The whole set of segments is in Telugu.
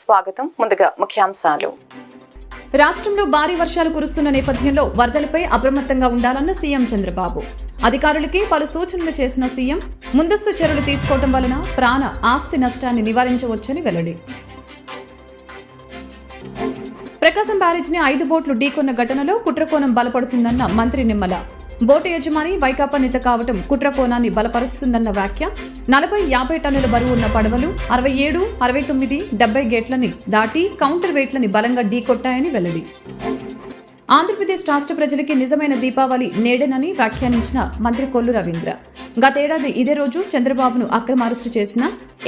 స్వాగతం. ముందుగా ముఖ్యాంశాలు. రాష్ట్రంలో భారీ వర్షాలు కురుస్తున్న నేపథ్యంలో వరదలపై అప్రమత్తంగా ఉండాలన్న సీఎం చంద్రబాబు. అధికారులకి పలు సూచనలు చేసిన సీఎం ముందస్తు చర్యలు తీసుకోవడం వలన ప్రాణ ఆస్తి నష్టాన్ని నివారించవచ్చని వెల్లడి. ప్రకాశం బ్యారేజ్ని ఐదు బోట్లు ఢీకొన్న ఘటనలో కుట్రకోణం బలపడుతుందన్న మంత్రి నిమ్మల. బోటు యజమాని వైకాపా నేత కావటం కుట్రకోణాన్ని బలపరుస్తుందన్న వ్యాఖ్య. నలభై యాభై టన్నుల బరువు ఉన్న పడవలు అరవై ఏడు అరవై తొమ్మిది డెబ్బై గేట్లని దాటి కౌంటర్ వెయిట్లని బలంగా ఢీకొట్టాయని వెల్లడి. ఆంధ్రప్రదేశ్ రాష్ట్ర ప్రజలకి నిజమైన దీపావళి నేడేనని వ్యాఖ్యానించిన మంత్రి కొల్లు రవీంద్ర. గతేడాది ఇదే రోజు చంద్రబాబును అక్రమ అరెస్టు చేసిన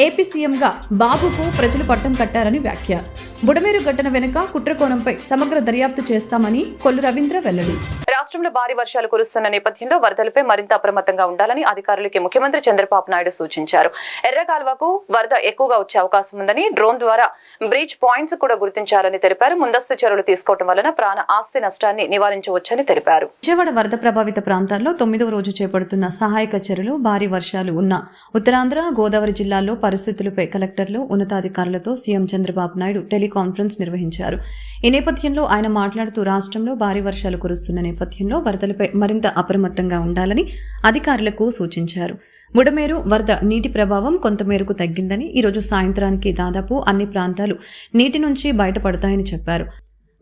ఏపీ సీఎంగా బాబుకు ప్రజలు పట్టం కట్టారని వ్యాఖ్య. బుడమేరు ఘటన వెనుక కుట్రకోణంపై సమగ్ర దర్యాప్తు చేస్తామని కొల్లు రవీంద్ర వెల్లడి. రాష్ట్రంలో భారీ వర్షాలు కురుస్తున్న నేపథ్యంలో వరదలపై మరింత అప్రమత్తంగా ఉండాలని అధికారులకి ముఖ్యమంత్రి చంద్రబాబు నాయుడు సూచించారు. ఎర్రకాల్వకు వరద ఎక్కువగా వచ్చే అవకాశం ఉందని డ్రోన్ ద్వారా బ్రీచ్ పాయింట్స్ కూడా గుర్తించాలని తెలిపారు. ముందస్తు చర్యలు తీసుకోవడం వలన ప్రాణ ఆస్తి నష్టాన్ని నివారించవచ్చని తెలిపారు. విజయవాడ వరద ప్రభావిత ప్రాంతాల్లో తొమ్మిదవ రోజు చేపడుతున్న సహాయక చర్యలు భారీ వర్షాలు ఉన్న ఉత్తరాంధ్ర గోదావరి జిల్లాల్లో పరిస్థితులపై కలెక్టర్లు ఉన్నతాధికారులతో సీఎం చంద్రబాబు నాయుడు టెలికాన్ఫరెన్స్ నిర్వహించారు. ఈ నేపథ్యంలో ఆయన మాట్లాడుతూ రాష్ట్రంలో భారీ వర్షాలు కురుస్తున్న నేపథ్యంలో వరదలపై మరింత అప్రమత్తంగా ఉండాలని అధికారులకు సూచించారు. బుడమేరు వరద నీటి ప్రభావం కొంతమేరకు తగ్గిందని ఈరోజు సాయంత్రానికి దాదాపు అన్ని ప్రాంతాలు నీటి నుంచి బయటపడతాయని చెప్పారు.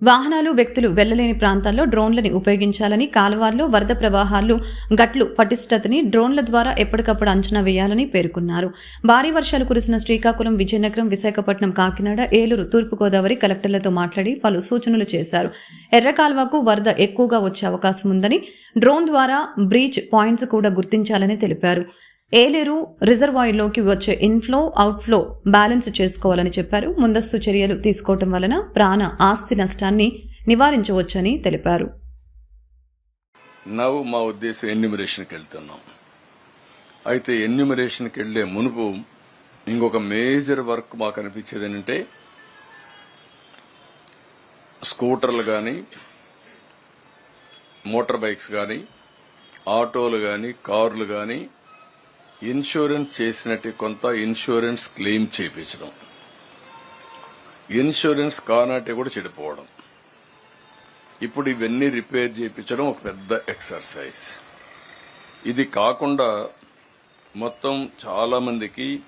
వాహనాలు వ్యక్తులు వెళ్ళలేని ప్రాంతాల్లో డ్రోన్లని ఉపయోగించాలని కాలువార్లు వరద ప్రవాహాలు గట్లు పటిష్టతని డ్రోన్ల ద్వారా ఎప్పటికప్పుడు అంచనా వేయాలని పేర్కొన్నారు. భారీ వర్షాలు కురిసిన శ్రీకాకుళం విజయనగరం విశాఖపట్నం కాకినాడ ఏలూరు తూర్పుగోదావరి కలెక్టర్లతో మాట్లాడి పలు సూచనలు చేశారు. ఎర్రకాల్వకు వరద ఎక్కువగా వచ్చే అవకాశం ఉందని డ్రోన్ ద్వారా బ్రీచ్ పాయింట్స్ కూడా గుర్తించాలని తెలిపారు. ఏలేరు రిజర్వాయర్లోకి వచ్చే ఇన్ఫ్లో అవుట్ఫ్లో బ్యాలెన్స్ చేసుకోవాలని చెప్పారు. ముందస్తు చర్యలు తీసుకోవటం వలన ప్రాణ ఆస్తి నష్టాన్ని నివారించవచ్చని తెలిపారు. నవ్వు మా ఉద్దేశం ఎన్యూమరేషన్కి వెళ్తున్నాం. అయితే ఎన్యూమరేషన్కి వెళ్ళే మునుపు ఇంకొక మేజర్ వర్క్ మాకు అనిపించేది ఏంటంటే స్కూటర్లు కానీ మోటార్ బైక్స్ కానీ ఆటోలు కానీ కార్లు కానీ ఇన్సూరెన్స్ చేసినట్టు కొంత ఇన్సూరెన్స్ క్లెయిమ్ చేయించడం. ఇన్సూరెన్స్ కానట్టు కూడా చెడిపోవడం. ఇప్పుడు ఇవన్నీ రిపేర్ చేయించడం ఒక పెద్ద ఎక్సర్సైజ్. ఇది కాకుండా మొత్తం చాలా మందికి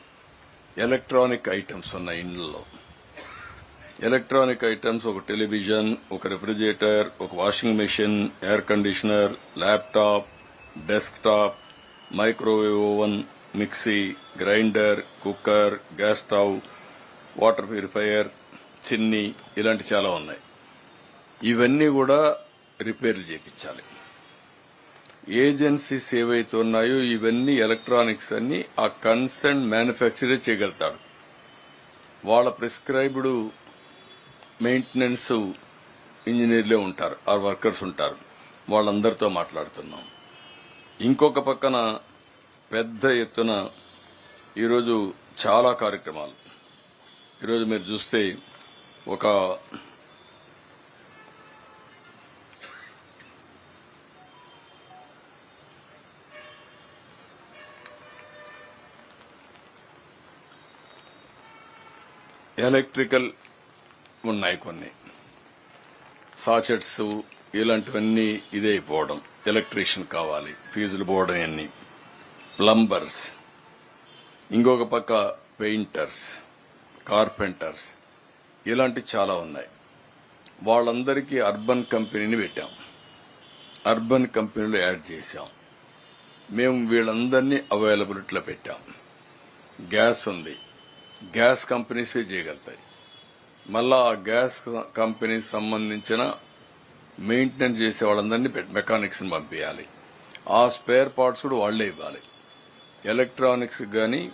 ఎలక్ట్రానిక్ ఐటమ్స్ ఉన్నాయి ఇండ్లలో. ఎలక్ట్రానిక్ ఐటమ్స్ ఒక టెలివిజన్ ఒక రెఫ్రిజిరేటర్ ఒక washing machine air conditioner laptop desktop microwave oven mixie grinder cooker gas stove water purifier చిన్ని ఇలాంటి చాలా ఉన్నాయి. ఇవన్నీ కూడా రిపేర్లు చేయించాలి ఏజెన్సీస్ ఏవైతే ఉన్నాయో ఇవన్నీ ఎలక్ట్రానిక్స్ అన్ని ఆ కన్సర్న్ మ్యానుఫ్యాక్చరే చేయగలుగుతాడు. వాళ్ళ ప్రిస్క్రైబ్డ్ మెయింటెనెన్స్ ఇంజనీర్లే ఉంటారు ఆ వర్కర్స్ ఉంటారు. వాళ్ళందరితో మాట్లాడుతున్నాం. ఇంకొక పక్కన పెద్ద ఎత్తున ఈరోజు చాలా కార్యక్రమాలు. ఈరోజు మీరు చూస్తే ఒక ఎలక్ట్రికల్ ఉన్నాయి కొన్ని. సాచెట్స్ ఇలాంటివన్నీ ఇదే అయిపోవడం ఎలక్ట్రీషియన్ కావాలి. ఫీజులు పోవడం అన్ని ప్లంబర్స్. ఇంకొక పక్క పెయింటర్స్. కార్పెంటర్స్. ఇలాంటి చాలా ఉన్నాయి. వాళ్ళందరికీ అర్బన్ కంపెనీని పెట్టాం. అర్బన్ కంపెనీలో యాడ్ చేశాం. మేము వీళ్ళందరినీ అవైలబిలిటీలో పెట్టాం. గ్యాస్ ఉంది. గ్యాస్ కంపెనీసే చేయగలుగుతాయి. మళ్ళా ఆ గ్యాస్ కంపెనీకి సంబంధించిన మెయింటెనెన్స్ చేసే వాళ్ళందరినీ మెకానిక్స్ని పంపించాలి ఆ స్పేర్ పార్ట్స్ కూడా వాళ్ళే ఇవ్వాలి. ఎలక్ట్రానిక్స్ కానీ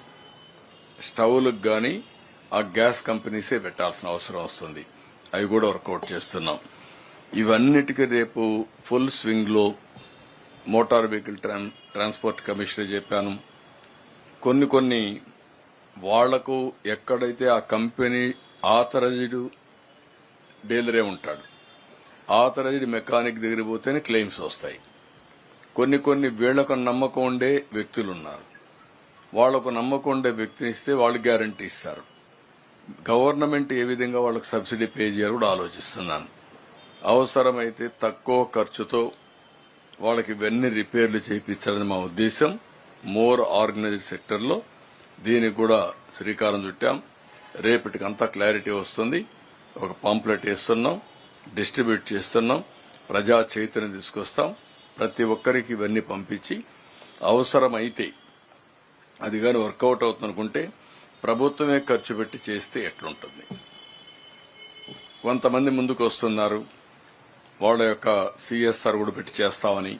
స్టవ్లకు కానీ ఆ గ్యాస్ కంపెనీసే పెట్టాల్సిన అవసరం వస్తుంది. అవి కూడా వర్కౌట్ చేస్తున్నాం. ఇవన్నిటికీ రేపు ఫుల్ స్వింగ్లో మోటార్ వెహికల్ ట్రాన్స్పోర్ట్ కమిషనర్ చెప్పాను. కొన్ని కొన్ని వాళ్ళకు ఎక్కడైతే ఆ కంపెనీ ఆథరైజ్డ్ డీలరే ఉంటాడు ఆథరైజ్డ్ మెకానిక్ దగ్గర పోతేనే క్లెయిమ్స్ వస్తాయి. కొన్ని కొన్ని వీళ్ళకు నమ్మకం ఉండే వ్యక్తులు ఉన్నారు వాళ్ళకు నమ్మకం ఉండే వ్యక్తిని ఇస్తే వాళ్ళు గ్యారంటీ ఇస్తారు. గవర్నమెంట్ ఏ విధంగా వాళ్ళకి సబ్సిడీ పే చేయాలో కూడా ఆలోచిస్తున్నాను. అవసరమైతే తక్కువ ఖర్చుతో వాళ్ళకి ఇవన్నీ రిపేర్లు చేయించాలని మా ఉద్దేశం. మోర్ ఆర్గనైజ్డ్ సెక్టర్లో దీనికి కూడా శ్రీకారం చుట్టాం. రేపటికంతా క్లారిటీ వస్తుంది. ఒక పాంప్లెట్ వేస్తున్నాం. డిస్ట్రిబ్యూట్ చేస్తున్నాం ప్రజా చైతన్యం తీసుకొస్తాం ప్రతి ఒక్కరికి ఇవన్నీ పంపించి అవసరమైతే అది కానీ వర్కౌట్ అవుతుందనుకుంటే ప్రభుత్వమే ఖర్చు పెట్టి చేస్తే ఎట్లుంటుంది. కొంతమంది ముందుకు వస్తున్నారు వాళ్ళ యొక్క సిఎస్ఆర్ కూడా పెట్టి చేస్తామని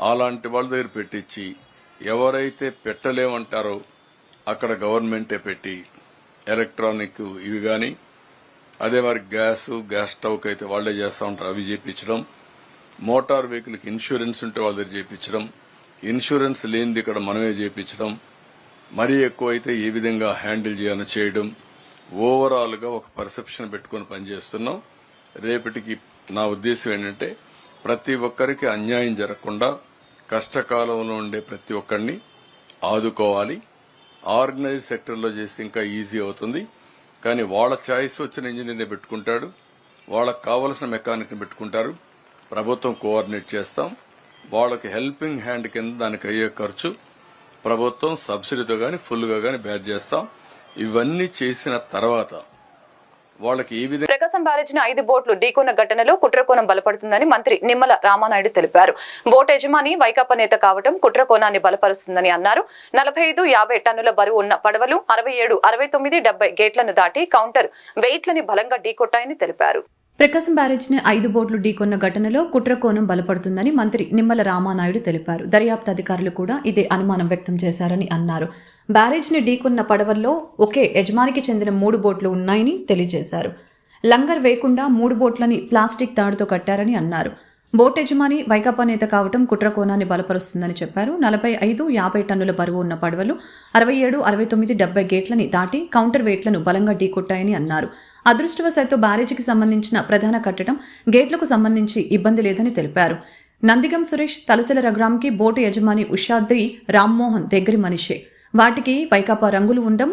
అలాంటి వాళ్ళ దగ్గర పెట్టించి ఎవరైతే పెట్టలేమంటారో అక్కడ గవర్నమెంటే పెట్టి ఎలక్ట్రానిక్ ఇవి కానీ అదే మరి గ్యాస్ గ్యాస్ స్టవ్కి అయితే వాళ్ళే చేస్తా ఉంటారు. అవి చేయించడం మోటార్ వెహికల్కి ఇన్సూరెన్స్ ఉంటే వాళ్ళ దగ్గర చేపించడం. ఇన్సూరెన్స్ లేనిది ఇక్కడ మనమే చేయించడం మరీ ఎక్కువైతే ఏ విధంగా హ్యాండిల్ చేయాలో చేయడం. ఓవరాల్గా ఒక పర్సెప్షన్ పెట్టుకుని పనిచేస్తున్నాం రేపటికి నా ఉద్దేశం ఏంటంటే ప్రతి ఒక్కరికి అన్యాయం జరగకుండా కష్టకాలంలో ఉండే ప్రతి ఒక్కరిని ఆదుకోవాలి. ఆర్గనైజ్ సెక్టర్లో చేస్తే ఇంకా ఈజీ అవుతుంది. కానీ వాళ్ళ చాయిస్ వచ్చిన ఇంజనీర్ని పెట్టుకుంటాడు. వాళ్ళకి కావలసిన మెకానిక్ని పెట్టుకుంటారు. ప్రభుత్వం కోఆర్డినేట్ చేస్తాం. వాళ్ళకి హెల్పింగ్ హ్యాండ్ కింద దానికి అయ్యే ఖర్చు ప్రభుత్వం సబ్సిడీతో గాని ఫుల్గా గాని బేర్ చేస్తాం. ఇవన్నీ చేసిన తర్వాత వాళ్ళకి ఏ విధంగా ప్రకాశం బ్యారేజ్ని ఐదు బోట్లు ఢీకొన్న ఘటనలో కుట్రకోణం బలపడుతుందని మంత్రి నిమ్మల రామానాయుడు తెలిపారు. బోట్ యజమాని వైకాపా నేత కావడం కుట్రకోణాన్ని బలపరుస్తుందని అన్నారు. నలభై ఐదు యాభై టన్నుల బరువు ఉన్న పడవలు అరవై ఏడు అరవై తొమ్మిది డెబ్బై గేట్లను దాటి కౌంటర్ వెయిట్లని బలంగా ఢీకొట్టాయని తెలిపారు. ప్రకాశం బ్యారేజ్ని ఐదు బోట్లు ఢీకొన్న ఘటనలో కుట్రకోణం బలపడుతుందని మంత్రి నిమ్మల రామానాయుడు తెలిపారు. దర్యాప్తు అధికారులు కూడా ఇదే అనుమానం వ్యక్తం చేశారని అన్నారు. బ్యారేజ్ని ఢీకొన్న పడవల్లో ఒకే యజమానికి చెందిన మూడు బోట్లు ఉన్నాయని తెలియజేశారు. లంగర్ వేయకుండా మూడు బోట్లని ప్లాస్టిక్ తాడుతో కట్టారని అన్నారు. బోట్ యజమాని వైకాపా నేత కావటం కుట్రకోణాన్ని బలపరుస్తుందని చెప్పారు. నలభై ఐదు యాభై టన్నుల బరువు ఉన్న పడవలు అరవై ఏడు అరవై తొమ్మిది డెబ్బై గేట్లని దాటి కౌంటర్ వెయిట్లను బలంగా ఢీకొట్టాయని అన్నారు. అదృష్టవశాత్తు బ్యారేజీకి సంబంధించిన ప్రధాన కట్టడం గేట్లకు సంబంధించి ఇబ్బంది లేదని తెలిపారు. నందిగం సురేష్ తలసల రఘురామ్కి బోటు యజమాని ఉషాద్రి రామ్మోహన్ దగ్గరి మనిషే. వాటికి వైకాపా రంగులు ఉండడం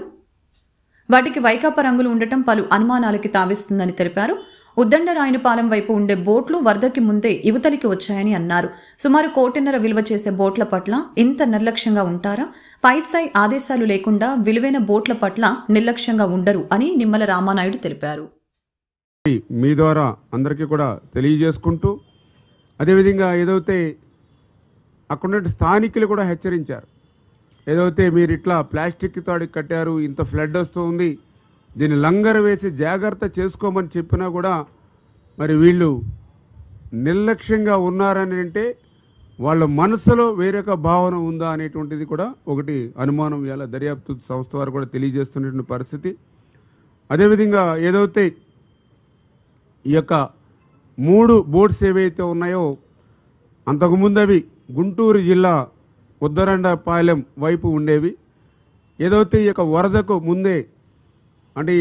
వాటికి వైకాపా రంగులు ఉండటం పలు అనుమానాలకి తావిస్తుందని తెలిపారు. ఉద్దండరాయనపాలెం వైపు ఉండే బోట్లు వరదకి ముందే యువతలికి వచ్చాయని అన్నారు. సుమారు కోటిన్నర విలువ చేసే బోట్ల పట్ల ఇంత నిర్లక్ష్యంగా ఉంటారా? పై స్థాయి ఆదేశాలు లేకుండా విలువైన బోట్ల పట్ల నిర్లక్ష్యంగా ఉండరు అని నిమ్మల రామానాయుడు తెలిపారు. మీ ద్వారా అందరికీ కూడా తెలియజేసుకుంటూ అదేవిధంగా ఏదైతే అక్కడ స్థానికులు కూడా హెచ్చరించారు. ఏదైతే మీరు ఇట్లా ప్లాస్టిక్ తాడికి కట్టారు ఇంత ఫ్లడ్ వస్తుంది దీన్ని లంగరు వేసి జాగ్రత్త చేసుకోమని చెప్పినా కూడా మరి వీళ్ళు నిర్లక్ష్యంగా ఉన్నారని అంటే వాళ్ళ మనసులో వేరొక భావన ఉందా అనేటువంటిది కూడా ఒకటి అనుమానం ఇవాళ దర్యాప్తు సంస్థ వారు కూడా తెలియజేస్తున్నటువంటి పరిస్థితి. అదేవిధంగా ఏదైతే ఈ యొక్క మూడు బోట్స్ ఏవైతే ఉన్నాయో అంతకుముందు అవి గుంటూరు జిల్లా ఉద్దరండపాలెం వైపు ఉండేవి. ఏదైతే ఈ యొక్క వరదకు ముందే అంటే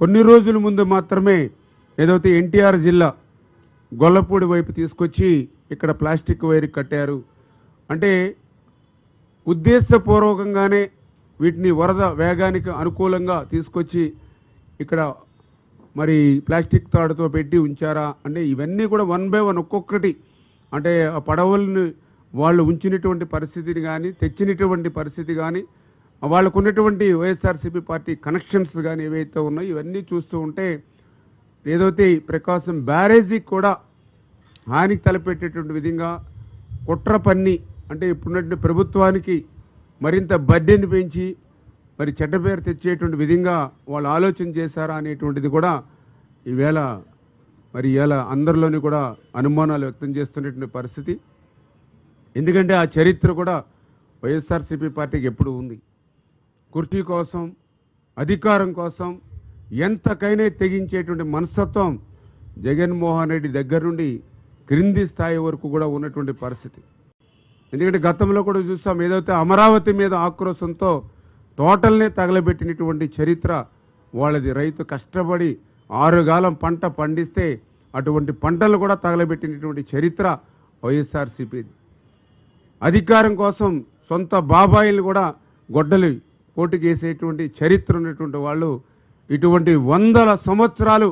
కొన్ని రోజుల ముందు మాత్రమే ఏదైతే ఎన్టీఆర్ జిల్లా గొల్లపూడి వైపు తీసుకొచ్చి ఇక్కడ ప్లాస్టిక్ వైర్ కట్టారు. అంటే ఉద్దేశపూర్వకంగానే వీటిని వరద వేగానికి అనుకూలంగా తీసుకొచ్చి ఇక్కడ మరి ప్లాస్టిక్ తాడుతో పెట్టి ఉంచారా? అంటే ఇవన్నీ కూడా వన్ బై వన్ ఒక్కొక్కటి. అంటే ఆ పడవలను వాళ్ళు ఉంచినటువంటి పరిస్థితిని కానీ తెచ్చినటువంటి పరిస్థితి కానీ వాళ్ళకు ఉన్నటువంటి వైఎస్ఆర్సీపీ పార్టీ కనెక్షన్స్ కానీ ఏవైతే ఉన్నాయో ఇవన్నీ చూస్తూ ఉంటే ఏదైతే ప్రకాశం బ్యారేజీకి కూడా హానికి తలపెట్టేటువంటి విధంగా కుట్ర పన్ని అంటే ఇప్పుడున్నటువంటి ప్రభుత్వానికి మరింత బడ్డీని పెంచి మరి చెడ్డ పేరు తెచ్చేటువంటి విధంగా వాళ్ళు ఆలోచన చేశారా అనేటువంటిది కూడా ఈవేళ మరి ఇవాళ అందరిలోని కూడా అనుమానాలు వ్యక్తం చేస్తున్నటువంటి పరిస్థితి. ఎందుకంటే ఆ చరిత్ర కూడా వైఎస్ఆర్సీపీ పార్టీకి ఎప్పుడు ఉంది. కుర్చీ కోసం అధికారం కోసం ఎంతకైనా తెగించేటువంటి మనస్తత్వం జగన్మోహన్ రెడ్డి దగ్గర నుండి క్రింది స్థాయి వరకు కూడా ఉన్నటువంటి పరిస్థితి. ఎందుకంటే గతంలో కూడా చూసాం ఏదైతే అమరావతి మీద ఆక్రోశంతో టోటల్నే తగలబెట్టినటువంటి చరిత్ర వాళ్ళది. రైతు కష్టపడి ఆరుగాలం పంట పండిస్తే అటువంటి పంటలు కూడా తగలబెట్టినటువంటి చరిత్ర వైఎస్ఆర్సీపీది. అధికారం కోసం సొంత బాబాయిలు కూడా గొడ్డలి పోటుకేసేటువంటి చరిత్ర ఉన్నటువంటి వాళ్ళు ఇటువంటి వందల సంవత్సరాలు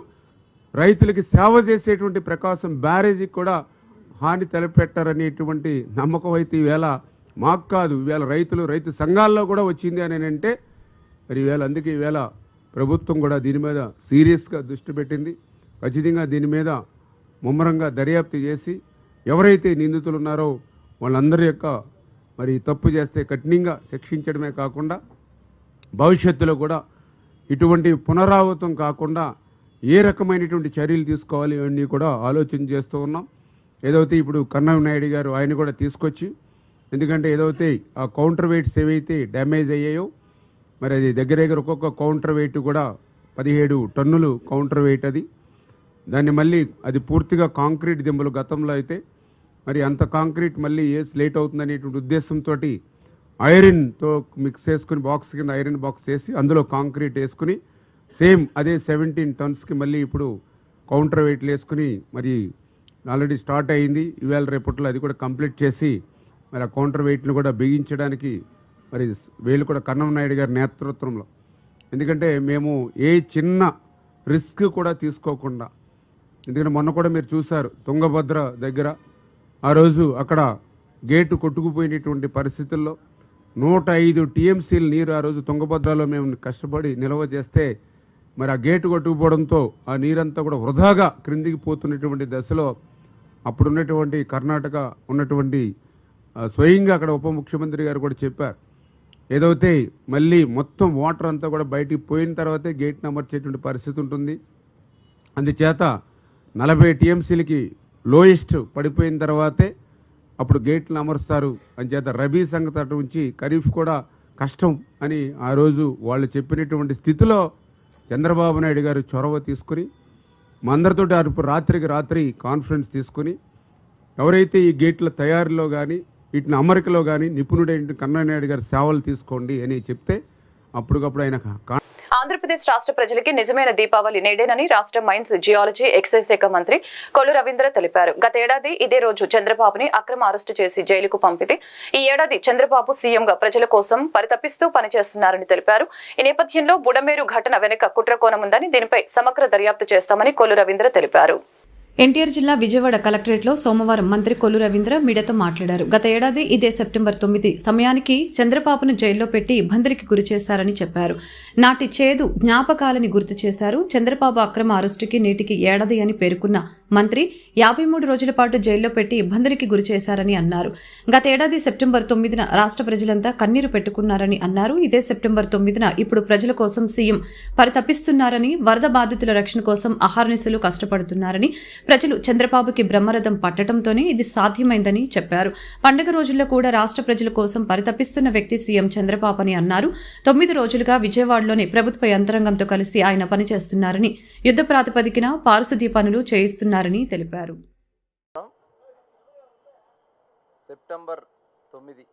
రైతులకి సేవ చేసేటువంటి ప్రకాశం బ్యారేజీకి కూడా హాని తలపెట్టారనేటువంటి నమ్మకం అయితే ఈవేళ మాకు కాదు. ఈవేళ రైతులు రైతు సంఘాల్లో కూడా వచ్చింది అని అంటే మరి ఈవేళ అందుకే ఈవేళ ప్రభుత్వం కూడా దీని మీద సీరియస్గా దృష్టి పెట్టింది. ఖచ్చితంగా దీని మీద ముమ్మరంగా దర్యాప్తు చేసి ఎవరైతే నిందితులు ఉన్నారో వాళ్ళందరి యొక్క మరి తప్పు చేస్తే కఠినంగా శిక్షించడమే కాకుండా భవిష్యత్తులో కూడా ఇటువంటి పునరావృతం కాకుండా ఏ రకమైనటువంటి చర్యలు తీసుకోవాలి ఇవన్నీ కూడా ఆలోచన చేస్తూ ఉన్నాం. ఏదైతే ఇప్పుడు కన్నా నాయుడు గారు ఆయన కూడా తీసుకొచ్చి ఎందుకంటే ఏదైతే ఆ కౌంటర్ వెయిట్స్ ఏవైతే డ్యామేజ్ అయ్యాయో మరి అది దగ్గర దగ్గర ఒక్కొక్క కౌంటర్ వెయిట్ కూడా పదిహేడు టన్నులు కౌంటర్ వెయిట్ అది. దాన్ని మళ్ళీ అది పూర్తిగా కాంక్రీట్ దింబలు గతంలో అయితే మరి అంత కాంక్రీట్ మళ్ళీ వేసి లేట్ అవుతుంది అనేటువంటి ఉద్దేశంతో ఐరన్తో మిక్స్ చేసుకుని బాక్స్ కింద ఐరన్ బాక్స్ వేసి అందులో కాంక్రీట్ వేసుకుని సేమ్ అదే సెవెంటీన్ టన్స్కి మళ్ళీ ఇప్పుడు కౌంటర్ వెయిట్లు వేసుకుని మరి ఆల్రెడీ స్టార్ట్ అయ్యింది ఇవాళ రేపట్లో అది కూడా కంప్లీట్ చేసి మరి ఆ కౌంటర్ వెయిట్ను కూడా బిగించడానికి మరి వీళ్ళు కూడా కన్నం నాయుడు గారి నేతృత్వంలో. ఎందుకంటే మేము ఏ చిన్న రిస్క్ కూడా తీసుకోకుండా ఎందుకంటే మొన్న కూడా మీరు చూశారు తుంగభద్ర దగ్గర ఆ రోజు అక్కడ గేటు కొట్టుకుపోయినటువంటి పరిస్థితుల్లో నూట ఐదు టీఎంసీలు నీరు ఆ రోజు తుంగభద్రలో మేము కష్టపడి నిల్వ చేస్తే మరి ఆ గేటు కొట్టుకుపోవడంతో ఆ నీరంతా కూడా వృధాగా క్రిందికి పోతున్నటువంటి దశలో అప్పుడున్నటువంటి కర్ణాటక ఉన్నటువంటి స్వయంగా అక్కడ ఉప ముఖ్యమంత్రి గారు కూడా చెప్పారు. ఏదైతే మళ్ళీ మొత్తం వాటర్ అంతా కూడా బయటికి పోయిన తర్వాతే గేట్ని అమర్చేటువంటి పరిస్థితి ఉంటుంది. అందుచేత నలభై టీఎంసీలకి లోయెస్ట్ పడిపోయిన తర్వాతే అప్పుడు గేట్లు అమరుస్తారు. అంచేత రబీ సంగతి అటు ఉంచి ఖరీఫ్ కూడా కష్టం అని ఆ రోజు వాళ్ళు చెప్పినటువంటి స్థితిలో చంద్రబాబు నాయుడు గారు చొరవ తీసుకుని మందరితో అరుపు రాత్రికి రాత్రి కాన్ఫరెన్స్ తీసుకుని ఎవరైతే ఈ గేట్ల తయారీలో కానీ వీటిని అమరికలో కానీ నిపుణుడైన కన్నానాయుడు గారి సేవలు తీసుకోండి అని చెప్తే అప్పటికప్పుడు ఆయన ఆంధ్రప్రదేశ్ రాష్ట్ర ప్రజలకి నిజమైన దీపావళి నేడేనని రాష్ట్ర మైన్స్ జియాలజీ ఎక్సైజ్ శాఖ మంత్రి కొల్లు రవీంద్ర తెలిపారు. గతేడాది ఇదే రోజు చంద్రబాబుని అక్రమ అరెస్టు చేసి జైలుకు పంపితే ఈ ఏడాది చంద్రబాబు సీఎంగా ప్రజల కోసం పరితపిస్తూ పనిచేస్తున్నారని తెలిపారు. ఈ నేపథ్యంలో బుడమేరు ఘటన వెనుక కుట్రకోణం ఉందని దీనిపై సమగ్ర దర్యాప్తు చేస్తామని కొల్లు రవీంద్ర తెలిపారు. ఎన్టీఆర్ జిల్లా విజయవాడ కలెక్టరేట్లో సోమవారం మంత్రి కొల్లు రవీంద్ర మీడియాతో మాట్లాడారు. గత ఏడాది ఇదే సెప్టెంబర్ తొమ్మిది. సమయానికి చంద్రబాబును జైల్లో పెట్టి ఇబ్బందులకి గురి చేశారని చెప్పారు. నాటి చేదు జ్ఞాపకాలని గుర్తు చేశారు. చంద్రబాబు అక్రమ అరెస్టుకి నేటికి ఏడాది అని పేర్కొన్న మంత్రి యాభై మూడు రోజుల పాటు జైల్లో పెట్టి ఇబ్బందులకి గురి చేశారని అన్నారు. గతేడాది సెప్టెంబర్ తొమ్మిదిన రాష్ట్ర ప్రజలంతా కన్నీరు పెట్టుకున్నారని అన్నారు. ఇదే సెప్టెంబర్ తొమ్మిదిన ఇప్పుడు ప్రజల కోసం సీఎం పరితపిస్తున్నారని వరద బాధితుల రక్షణ కోసం అహర్నిశలు కష్టపడుతున్నారని ప్రజలు చంద్రబాబుకి బ్రహ్మరథం పట్టడంతోనే ఇది సాధ్యమైందని చెప్పారు. పండుగ రోజుల్లో కూడా రాష్ట్ర ప్రజల కోసం పరితపిస్తున్న వ్యక్తి సీఎం చంద్రబాబు అని అన్నారు. తొమ్మిది రోజులుగా విజయవాడలోని ప్రభుత్వ యంత్రాంగంతో కలిసి ఆయన పనిచేస్తున్నారని యుద్ధ ప్రాతిపదికన పారిశుధ్య పనులు చేయిస్తున్నారని తెలిపారు. సెప్టెంబర్ తొమ్మిది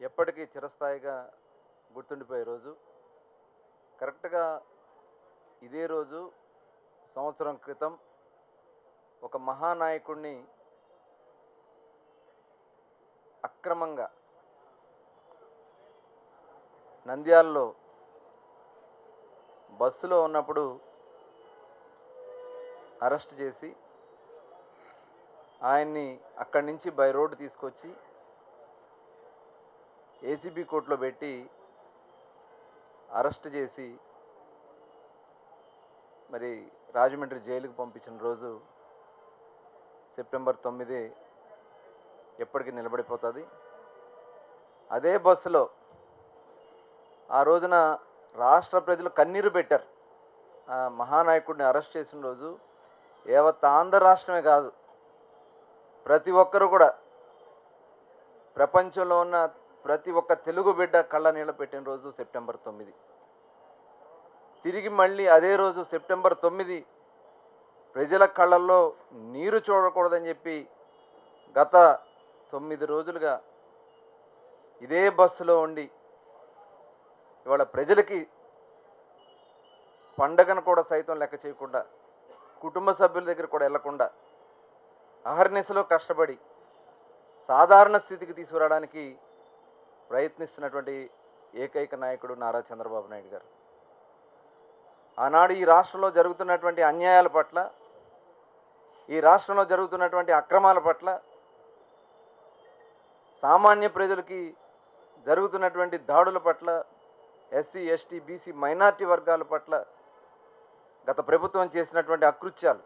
ఎప్పటికీ చిరస్థాయిగా గుర్తుండిపోయే రోజు. కరెక్ట్గా ఇదే రోజు సంవత్సరం క్రితం ఒక మహానాయకుడిని అక్రమంగా నంద్యాలలో బస్సులో ఉన్నప్పుడు అరెస్ట్ చేసి ఆయన్ని అక్కడి నుంచి బై రోడ్డు తీసుకొచ్చి ఏసీబీ కోర్టులో పెట్టి అరెస్ట్ చేసి మరి రాజమండ్రి జైలుకు పంపించిన రోజు సెప్టెంబర్ తొమ్మిది ఎప్పటికీ నిలబడిపోతుంది. అదే బస్సులో ఆ రోజున రాష్ట్ర ప్రజలు కన్నీరు పెట్టారు. ఆ మహానాయకుడిని అరెస్ట్ చేసిన రోజు యావత్ ఆంధ్ర రాష్ట్రమే కాదు ప్రతి ఒక్కరు కూడా ప్రపంచంలో ఉన్న ప్రతి ఒక్క తెలుగు బిడ్డ కళ్ళ నీళ్ళ పెట్టిన రోజు సెప్టెంబర్ తొమ్మిది. తిరిగి మళ్ళీ అదే రోజు సెప్టెంబర్ తొమ్మిది ప్రజల కళ్ళల్లో నీరు చూడకూడదని చెప్పి గత తొమ్మిది రోజులుగా ఇదే బస్సులో ఉండి ఇవాళ ప్రజలకి పండగను కూడా సైతం లెక్క చేయకుండా కుటుంబ సభ్యుల దగ్గర కూడా వెళ్ళకుండా అహర్నిశలో కష్టపడి సాధారణ స్థితికి తీసుకురావడానికి ప్రయత్నిస్తున్నటువంటి ఏకైక నాయకుడు నారా చంద్రబాబు నాయుడు గారు. ఆనాడు ఈ రాష్ట్రంలో జరుగుతున్నటువంటి అన్యాయాల పట్ల ఈ రాష్ట్రంలో జరుగుతున్నటువంటి అక్రమాల పట్ల సామాన్య ప్రజలకి జరుగుతున్నటువంటి దాడుల పట్ల ఎస్సీ ఎస్టీ బీసీ మైనార్టీ వర్గాల పట్ల గత ప్రభుత్వం చేసినటువంటి అకృత్యాలు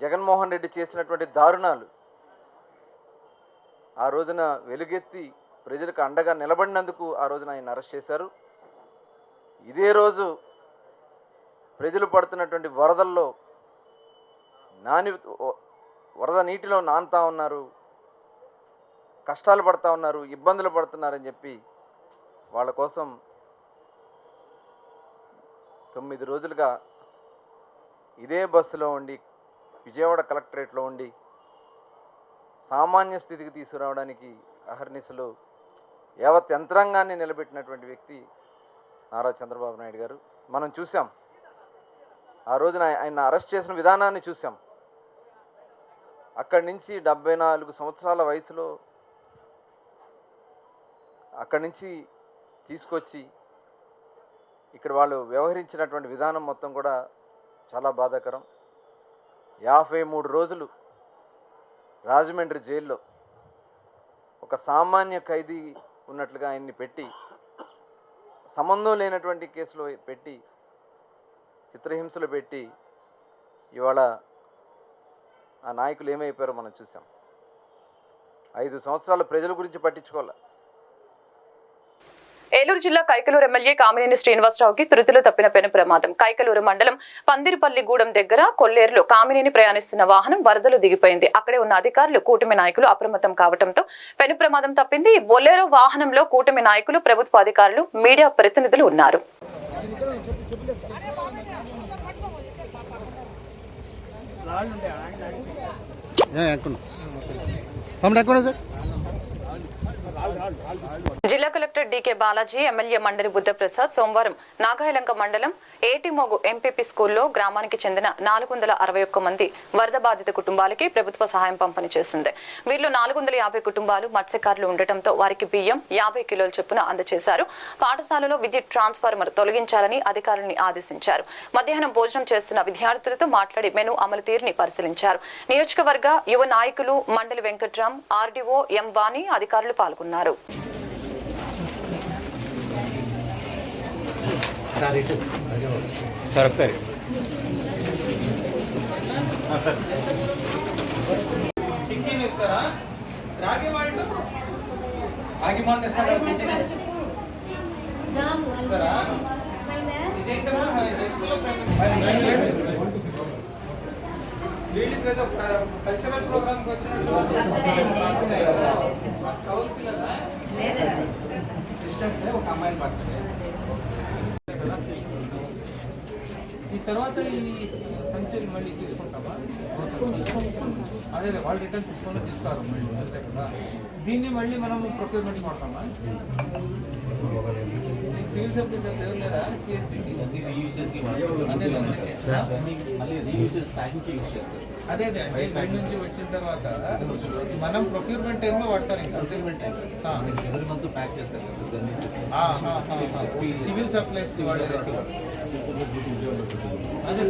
జగన్మోహన్ రెడ్డి చేసినటువంటి దారుణాలు ఆ రోజున వెలుగెత్తి ప్రజలకు అండగా నిలబడినందుకు ఆ రోజున ఆయన అరెస్ట్ చేశారు. ఇదే రోజు ప్రజలు పడుతున్నటువంటి వరదల్లో నాని వరద నీటిలో నానుతా ఉన్నారు కష్టాలు పడతా ఉన్నారు ఇబ్బందులు పడుతున్నారని చెప్పి వాళ్ళ కోసం తొమ్మిది రోజులుగా ఇదే బస్సులో ఉండి విజయవాడ కలెక్టరేట్లో ఉండి సామాన్య స్థితికి తీసుకురావడానికి అహర్నిశలు యావత్ యంత్రాంగాన్ని నిలబెట్టినటువంటి వ్యక్తి నారా చంద్రబాబు నాయుడు గారు. మనం చూసాం ఆ రోజున ఆయన అరెస్ట్ చేసిన విధానాన్ని చూసాం అక్కడి నుంచి డెబ్బై నాలుగు సంవత్సరాల వయసులో అక్కడి నుంచి తీసుకొచ్చి ఇక్కడ వాళ్ళు వ్యవహరించినటువంటి విధానం మొత్తం కూడా చాలా బాధాకరం. యాభై మూడు రోజులు రాజమండ్రి జైల్లో ఒక సామాన్య ఖైదీ ఉన్నట్లుగా ఆయన్ని పెట్టి సంబంధం లేనటువంటి కేసులో పెట్టి చిత్రహింసలు పెట్టి ఇవాళ ఆ నాయకులు ఏమైపోయారో మనం చూసాం ఐదు సంవత్సరాలు ప్రజల గురించి పట్టించుకోవాలి. ఏలూరు జిల్లా కైకలూరు ఎమ్మెల్యే కామినేని శ్రీనివాసరావుకి తృతులు తప్పిన పెను ప్రమాదం. కైకలూరు మండలం పందిరిపల్లిగూడెం దగ్గర కొల్లేరులో కామినేని ప్రయాణిస్తున్న వాహనం వరదలు దిగిపోయింది. అక్కడే ఉన్న అధికారులు కూటమి నాయకులు అప్రమత్తం కావడంతో పెను ప్రమాదం తప్పింది. ఈ వాహనంలో కూటమి నాయకులు ప్రభుత్వ అధికారులు మీడియా ప్రతినిధులు ఉన్నారు. సార్? జిల్లా కలెక్టర్ డీకే బాలాజీ ఎమ్మెల్యే మండలి బుద్ధప్రసాద్ సోమవారం నాగాయలంక మండలం ఏటిమోగు ఎంపీపీ స్కూల్లో గ్రామానికి చెందిన నాలుగు వందల అరవై ఒక్క మంది వరద బాధిత కుటుంబాలకి ప్రభుత్వ సహాయం పంపిణీ చేసింది. వీరిలో నాలుగు వందల యాభై కుటుంబాలు మత్స్యకారులు ఉండటంతో వారికి బియ్యం యాభై కిలోల చొప్పున అందజేశారు. పాఠశాలలో విద్యుత్ ట్రాన్స్ఫార్మర్ తొలగించాలని అధికారులను ఆదేశించారు. మధ్యాహ్నం భోజనం చేస్తున్న విద్యార్థులతో మాట్లాడి మెను అమలు తీరుని పరిశీలించారు. నియోజకవర్గ యువ నాయకులు మండలి వెంకట్రామ్ ఆర్డీఓ ఎం వాణి అధికారులు పాల్గొన్నారు. ఇస్తారా? ఇదేంటమ్మా? హై స్కూల్లో వీళ్ళు ఏదో కల్చరల్ ప్రోగ్రామ్కి వచ్చినట్టు కౌలు పిల్లలా సిస్టర్స్ ఒక అమ్మాయిని పడుతుంది తర్వాత ఈ సంచులు మళ్ళీ తీసుకుంటామా? అదే వాళ్ళు రిటర్న్ తీసుకొని తీసుకోవాలి మళ్ళీ చూసే కదా. దీన్ని మళ్ళీ మనం ప్రొక్యూర్మెంట్ సివిల్ ఎవరు లేరా అదే అదే బయట నుంచి వచ్చిన తర్వాత మనం ప్రొక్యూర్మెంట్ టైంలో వాడతారు ఇంకా. సివిల్ సప్లైస్ వాడే అదే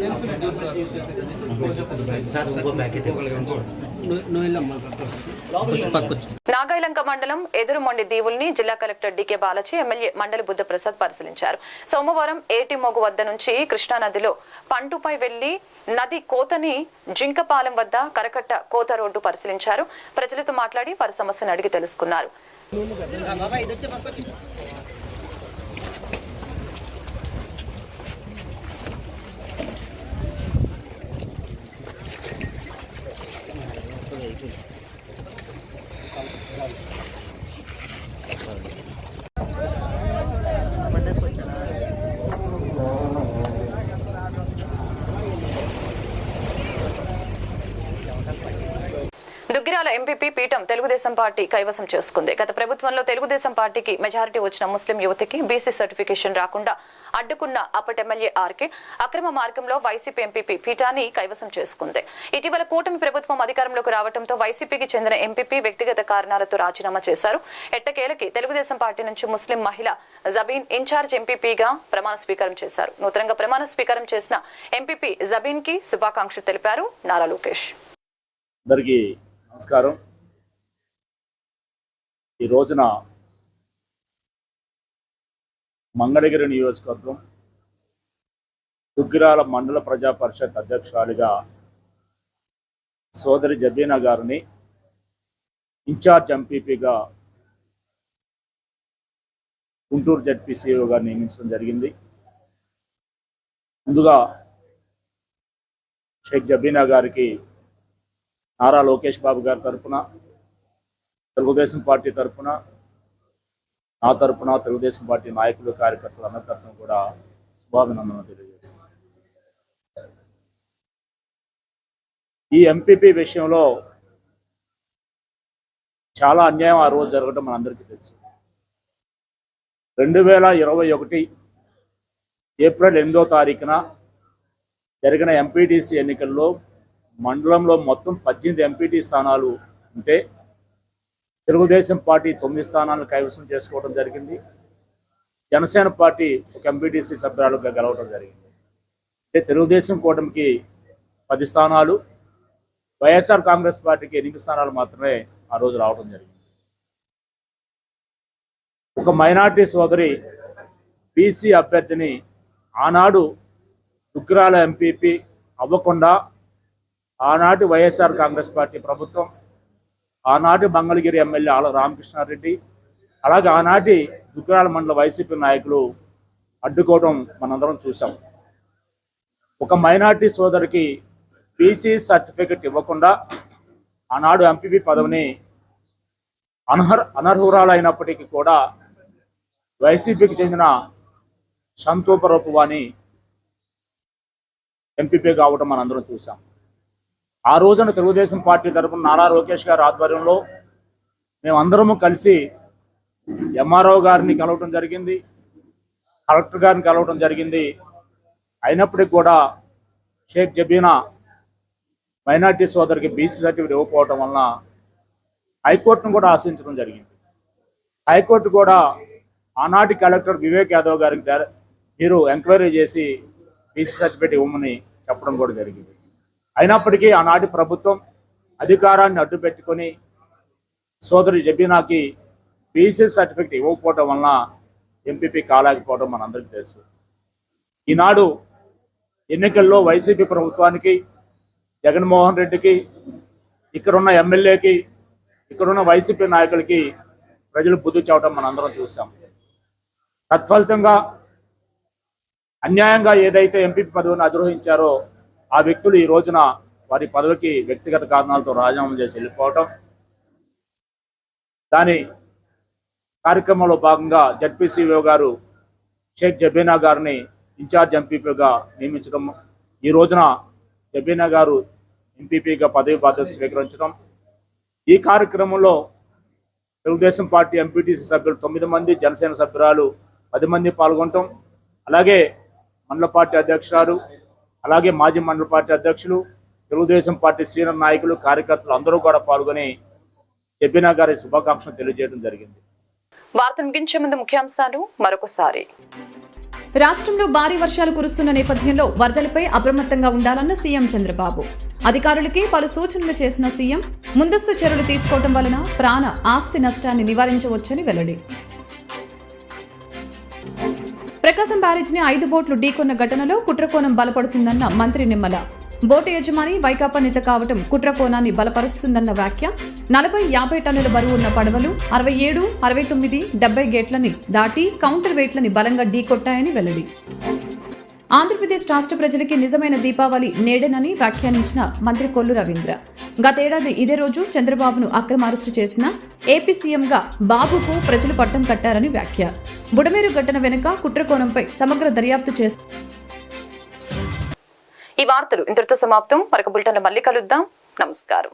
నాగాయలంక మండలం ఎదురుమొండి దీవుల్ని జిల్లా కలెక్టర్ డికే బాలాజీ ఎమ్మెల్యే మండలి బుద్ధప్రసాద్ పరిశీలించారు. సోమవారం ఏటిమోగు వద్ద నుంచి కృష్ణానదిలో పంటుపై వెళ్ళి నది కోతని జింకపాలెం వద్ద కరకట్ట కోత రోడ్డు పరిశీలించారు. ప్రజలతో మాట్లాడి వారి సమస్యను అడిగి తెలుసుకున్నారు దుగ్గిరాల దుగ్గిరాల ఎంపీపీ పీఠం తెలుగుదేశం పార్టీ కైవసం చేసుకుంది. గత ప్రభుత్వంలో తెలుగుదేశం పార్టీకి మెజారిటీ వచ్చిన ముస్లిం యువతికి బీసీ సర్టిఫికేషన్ రాకుండా అడ్డుకున్న అప్పటి ఎమ్మెల్యే ఆర్కే అక్రమ మార్గంలో వైసీపీ ఎంపీపీ పీఠాన్ని కైవసం చేసుకుంది. ఇటీవల కూటమి ప్రభుత్వం అధికారంలోకి రావడంతో వైసీపీకి చెందిన ఎంపీపీ వ్యక్తిగత కారణాలతో రాజీనామా చేశారు. ఎట్టకేలకి తెలుగుదేశం పార్టీ నుంచి ముస్లిం మహిళ జబీన్ ఇన్ఛార్జ్ ఎంపీపీగా ప్రమాణ స్వీకారం చేశారు. నూతనంగా ప్రమాణ స్వీకారం చేసిన ఎంపీపీ జబీన్కి శుభాకాంక్షలు తెలిపారు నారా లోకేష్. అందరికీ నమస్కారం. ఈ రోజున మంగళగిరి నియోజకవర్గం దుగ్గిరాల మండల ప్రజా పరిషత్ అధ్యక్షురాలిగా సోదరి జబీనా గారిని ఇన్ఛార్జ్ ఎంపీపీగా గుంటూరు జడ్పీసీఓ గారు నియమించడం జరిగింది. ముందుగా షేక్ జబీనా గారికి నారా లోకేష్ బాబు గారి తరఫున తెలుగుదేశం పార్టీ తరఫున నా తరపున తెలుగుదేశం పార్టీ నాయకులు కార్యకర్తలు అందరి తరఫున కూడా శుభాభినందనలు తెలియజేస్తున్నాను. ఈ ఎంపీపీ విషయంలో చాలా అన్యాయం ఆ రోజు జరగడం మనందరికీ తెలుసు. రెండు వేల ఇరవై ఒకటి ఏప్రిల్ ఎనిమిదో తారీఖున జరిగిన ఎంపీటీసీ ఎన్నికల్లో మండలంలో మొత్తం పద్దెనిమిది ఎంపీటీ స్థానాలు ఉంటే తెలుగుదేశం పార్టీ తొమ్మిది స్థానాలను కైవసం చేసుకోవడం జరిగింది. జనసేన పార్టీ ఒక ఎంపీటీసీ సభ్యురాలుగా గెలవడం జరిగింది. అంటే తెలుగుదేశం కూటమికి పది స్థానాలు వైఎస్ఆర్ కాంగ్రెస్ పార్టీకి ఎనిమిది స్థానాలు మాత్రమే ఆ రోజు రావడం జరిగింది. ఒక మైనార్టీ సోదరి బీసీ అభ్యర్థిని ఆనాడు దుగ్గిరాల ఎంపీపీ అవ్వకుండా ఆనాటి వైఎస్ఆర్ కాంగ్రెస్ పార్టీ ప్రభుత్వం ఆనాటి మంగళగిరి ఎమ్మెల్యే ఆల రామకృష్ణారెడ్డి అలాగే ఆనాటి దుగ్గరాల మండల వైసీపీ నాయకులు అడ్డుకోవడం మనందరం చూసాం ఒక మైనార్టీ సోదరికి బీసీ సర్టిఫికెట్ ఇవ్వకుండా ఆనాడు ఎంపీపీ పదవిని అనర్ అనర్హురాలైనప్పటికీ కూడా వైసీపీకి చెందిన సంతోపరూపవాణి ఎంపీపీ కావడం మనందరం చూసాం ఆ రోజున తెలుగుదేశం పార్టీ తరపున నారా లోకేష్ గారి ఆధ్వర్యంలో మేమందరము కలిసి ఎంఆర్ఓ గారిని కలవటం జరిగింది కలెక్టర్ గారిని కలవటం జరిగింది. అయినప్పటికీ కూడా షేక్ జబీనా మైనార్టీ సోదరికి బీసీ సర్టిఫికేట్ ఇవ్వకపోవటం వలన హైకోర్టును కూడా ఆశించడం జరిగింది. హైకోర్టు కూడా ఆనాటి కలెక్టర్ వివేక్ యాదవ్ గారికి మీరు ఎంక్వైరీ చేసి బీసీ సర్టిఫికేట్ ఇవ్వమని చెప్పడం కూడా జరిగింది. అయినప్పటికీ ఆనాటి ప్రభుత్వం అధికారాన్ని అడ్డు పెట్టుకొని సోదరి జబీనాకి బీసీ సర్టిఫికేట్ ఇవ్వకపోవడం వలన ఎంపీపీ కాలేకపోవడం మనందరికీ తెలుసు. ఈనాడు ఎన్నికల్లో వైసీపీ ప్రభుత్వానికి జగన్మోహన్ రెడ్డికి ఇక్కడున్న ఎమ్మెల్యేకి ఇక్కడున్న వైసీపీ నాయకులకి ప్రజలు బుద్ధి చెప్పడం మనందరం చూసాం తత్ఫలితంగా అన్యాయంగా ఏదైతే ఎంపీ పదవిని అధిరోహించారో ఆ వ్యక్తులు ఈ రోజున వారి పదవికి వ్యక్తిగత కారణాలతో రాజీనామా చేసి వెళ్ళిపోవటం. దాని కార్యక్రమంలో భాగంగా జడ్పీసీఓ గారు షేక్ జబీనా గారిని ఇన్ఛార్జ్ ఎంపీపీగా నియమించడం. ఈ రోజున జబీనా గారు ఎంపీపీగా పదవి బాధ్యత స్వీకరించడం. ఈ కార్యక్రమంలో తెలుగుదేశం పార్టీ ఎంపీటీసీ సభ్యులు తొమ్మిది మంది జనసేన సభ్యురాలు పది మంది పాల్గొనటం. అలాగే మండల పార్టీ అధ్యక్షురాలు అలాగే మాజీ మండల పార్టీ అధ్యక్షులు తెలుగుదేశం పార్టీ సీనియర్ నాయకులు కార్యకర్తలు అందరూ కూడా పాల్గొని జబీనా గారి శుభాకాంక్షలు తెలియజేయడం జరిగింది. వార్త ముగించే ముందు ముఖ్యాంశాలు మరొకసారి. రాష్ట్రంలో భారీ వర్షాలు కురుస్తున్న నేపథ్యంలో వరదలపై అప్రమత్తంగా ఉండాలన్న సీఎం చంద్రబాబు. అధికారులకి పలు సూచనలు చేసిన సీఎం ముందస్తు చర్యలు తీసుకోవడం వలన ప్రాణ ఆస్తి నష్టాన్ని నివారించవచ్చని వెల్లడి. ప్రకాశం బ్యారేజ్ని ఐదు బోట్లు ఢీకొన్న ఘటనలో కుట్రకోణం బలపడుతుందన్న మంత్రి నిమ్మల. బోటు యజమాని వైకాపా నేత కావటం కుట్రకోణాన్ని బలపరుస్తుందన్న వ్యాఖ్య. నలభై యాభై టన్నుల బరువు ఉన్న పడవలు అరవై ఏడు అరవై తొమ్మిది డెబ్బై గేట్లని దాటి కౌంటర్ వెయిట్లని బలంగా ఢీకొట్టాయని వెల్లడి. ఆంధ్రప్రదేశ్ రాష్ట్ర ప్రజలకి నిజమైన దీపావళి నేడేనని వ్యాఖ్యానించిన మంత్రి కొల్లు రవీంద్ర. గతేడాది ఇదే రోజు చంద్రబాబును అక్రమ అరెస్టు చేసిన ఏపీ సీఎంగా బాబుకు ప్రజలు పట్టం కట్టారని వ్యాఖ్య. బుడమేరు ఘటన వెనుక కుట్రకోణంపై సమగ్ర దర్యాప్తు చేసి ఈ వార్తలు ఇంతటితో సమాప్తం. మరొక బులెటిన్లో మళ్ళీ కలుద్దాం. నమస్కారం.